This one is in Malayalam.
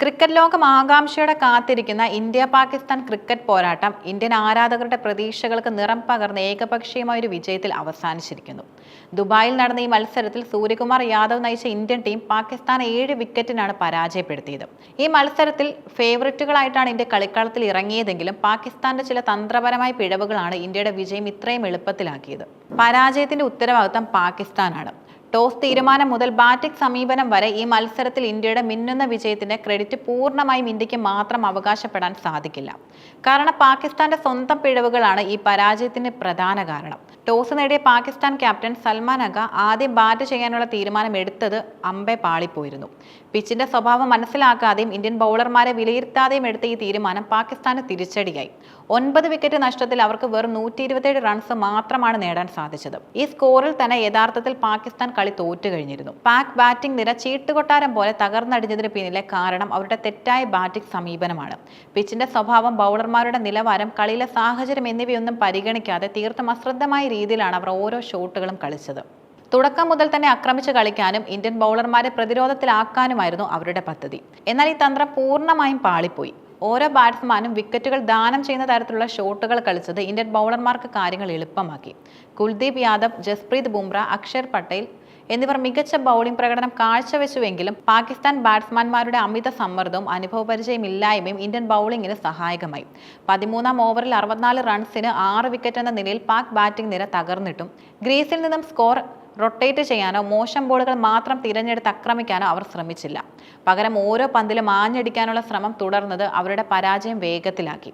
ക്രിക്കറ്റ് ലോകം ആകാംക്ഷയോടെ കാത്തിരിക്കുന്ന ഇന്ത്യ പാകിസ്ഥാൻ ക്രിക്കറ്റ് പോരാട്ടം ഇന്ത്യൻ ആരാധകരുടെ പ്രതീക്ഷകൾക്ക് നിറം പകർന്ന ഏകപക്ഷീയമായ ഒരു വിജയത്തിൽ അവസാനിച്ചിരിക്കുന്നു. ദുബായിൽ നടന്ന ഈ മത്സരത്തിൽ സൂര്യകുമാർ യാദവ് നയിച്ച ഇന്ത്യൻ ടീം പാകിസ്ഥാൻ ഏഴ് വിക്കറ്റിനാണ് പരാജയപ്പെടുത്തിയത്. ഈ മത്സരത്തിൽ ഫേവറിറ്റുകളായിട്ടാണ് ഇന്ത്യ കളിക്കളത്തിൽ ഇറങ്ങിയതെങ്കിലും പാകിസ്ഥാന്റെ ചില തന്ത്രപരമായ പിഴവുകളാണ് ഇന്ത്യയുടെ വിജയം ഇത്രയും എളുപ്പത്തിലാക്കിയത്. പരാജയത്തിന്റെ ഉത്തരവാദിത്തം പാകിസ്ഥാനാണ്. ടോസ് തീരുമാനം മുതൽ ബാറ്റിംഗ് സമീപനം വരെ ഈ മത്സരത്തിൽ ഇന്ത്യയുടെ മിന്നുന്ന വിജയത്തിന്റെ ക്രെഡിറ്റ് പൂർണമായും ഇന്ത്യയ്ക്ക് മാത്രം അവകാശപ്പെടാൻ സാധിക്കില്ല. കാരണം പാകിസ്ഥാന്റെ സ്വന്തം പിഴവുകളാണ് ഈ പരാജയത്തിന് പ്രധാന കാരണം. ടോസ് നേടിയ പാകിസ്ഥാൻ ക്യാപ്റ്റൻ സൽമാൻ അഗ ആദ്യം ബാറ്റ് ചെയ്യാനുള്ള തീരുമാനം എടുത്തത് അമ്പെ പാളിപ്പോയിരുന്നു. പിച്ചിന്റെ സ്വഭാവം മനസ്സിലാക്കാതെയും ഇന്ത്യൻ ബൗളർമാരെ വിലയിരുത്താതെയും എടുത്ത ഈ തീരുമാനം പാകിസ്ഥാന് തിരിച്ചടിയായി. ഒൻപത് വിക്കറ്റ് നഷ്ടത്തിൽ അവർക്ക് വെറും നൂറ്റി ഇരുപത്തിയേഴ് റൺസ് മാത്രമാണ് നേടാൻ സാധിച്ചത്. ഈ സ്കോറിൽ തന്നെ യഥാർത്ഥത്തിൽ പാകിസ്ഥാൻ കളി തോറ്റു കഴിഞ്ഞിരുന്നു പാക് ബാറ്റിംഗ് നിര ചീട്ടുകൊട്ടാരം പോലെ തകർന്നടിഞ്ഞതിന് പിന്നിലെ കാരണം അവരുടെ തെറ്റായ ബാറ്റിംഗ് സമീപനമാണ്. പിച്ചിന്റെ സ്വഭാവം ബൗളർമാരുടെ നിലവാരം കളിയിലെ സാഹചര്യം എന്നിവയൊന്നും പരിഗണിക്കാതെ തീർത്തും അശ്രദ്ധമായ രീതിയിലാണ് അവർ ഓരോ ഷോട്ടുകളും കളിച്ചത്. തുടക്കം മുതൽ തന്നെ ആക്രമിച്ച് കളിക്കാനും ഇന്ത്യൻ ബൗളർമാരെ പ്രതിരോധത്തിലാക്കാനുമായിരുന്നു അവരുടെ പദ്ധതി. എന്നാൽ ഈ തന്ത്രം പൂർണമായും പാളിപ്പോയി. ഓരോ ബാറ്റ്സ്മാനും വിക്കറ്റുകൾ ദാനം ചെയ്യുന്ന തരത്തിലുള്ള ഷോട്ടുകൾ കളിച്ചത് ഇന്ത്യൻ ബൗളർമാർക്ക് കാര്യങ്ങൾ എളുപ്പമാക്കി. കുൽദീപ് യാദവ് ജസ്പ്രീത് ബുംറ അക്ഷർ പട്ടേൽ എന്നിവർ മികച്ച ബൗളിംഗ് പ്രകടനം കാഴ്ചവെച്ചുവെങ്കിലും പാകിസ്ഥാൻ ബാറ്റ്സ്മാൻമാരുടെ അമിത സമ്മർദ്ദവും അനുഭവപരിചയമില്ലായ്മയും ഇന്ത്യൻ ബൗളിംഗിന് സഹായകമായി. പതിമൂന്നാം ഓവറിൽ അറുപത്തിനാല് റൺസിന് ആറ് വിക്കറ്റ് എന്ന നിലയിൽ പാക് ബാറ്റിംഗ് നിര തകർന്നിട്ടും ഗ്രീസിൽ നിന്നും സ്കോർ റൊട്ടേറ്റ് ചെയ്യാനോ മോശം ബോളുകൾ മാത്രം തിരഞ്ഞെടുത്ത് ആക്രമിക്കാനോ അവർ ശ്രമിച്ചില്ല. പകരം ഓരോ പന്തിലും ആഞ്ഞടിക്കാനുള്ള ശ്രമം തുടർന്നത് അവരുടെ പരാജയം വേഗത്തിലാക്കി.